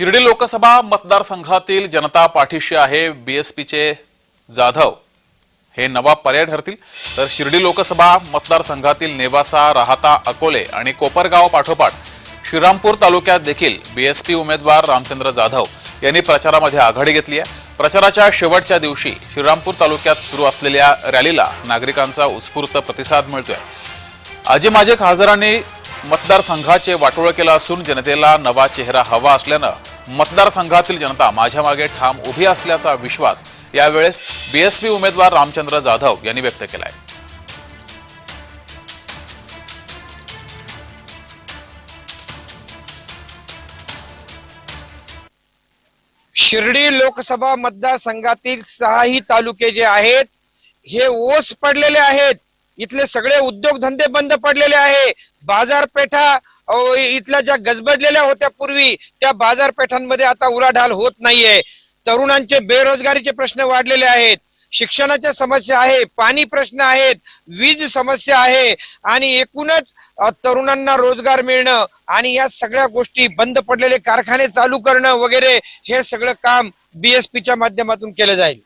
शिर्डी लोकसभा मतदारसंघातील जनता पाठीशी आहे बीएसपीचे जाधव. हे नवा पर्याय ठरतील. तर शिर्डी लोकसभा मतदारसंघातील नेवासा राहता अकोले आणि कोपरगाव पाठोपाठ श्रीरामपूर तालुक्यात देखील बीएसपी उमेदवार रामचंद्र जाधव यांनी प्रचारामध्ये आघाडी घेतली आहे. प्रचाराच्या शेवटच्या दिवशी श्रीरामपूर तालुक्यात सुरू असलेल्या रॅलीला नागरिकांचा उत्स्फूर्त प्रतिसाद मिळतोय. आजी माझे खासदारांनी मतदारसंघाचे वाटोळं केलं असून जनतेला नवा चेहरा हवा असल्यानं मतदारसंघातील जनता माझ्या मागे ठाम उभी असल्याचा विश्वास यावेळेस बीएसपी उमेदवार रामचंद्र जाधव यांनी व्यक्त केलाय. शिर्डी लोकसभा मतदारसंघातील सहाही तालुके जे आहेत हे ओस पडलेले आहेत. इथले सगळे उद्योगधंदे बंद पडलेले आहे. बाजारपेठा इथल्या ज्या गजबजलेल्या होत्या पूर्वी त्या बाजारपेठांमध्ये आता उलाढाल होत नाहीये. तरुणांचे बेरोजगारीचे प्रश्न वाढलेले आहेत. शिक्षणाच्या समस्या आहे पाणी प्रश्न आहेत वीज समस्या आहे. आणि एकूणच तरुणांना रोजगार मिळणं आणि या सगळ्या गोष्टी बंद पडलेले कारखाने चालू करणं वगैरे हे सगळं काम बीएसपीच्या माध्यमातून केलं जाईल.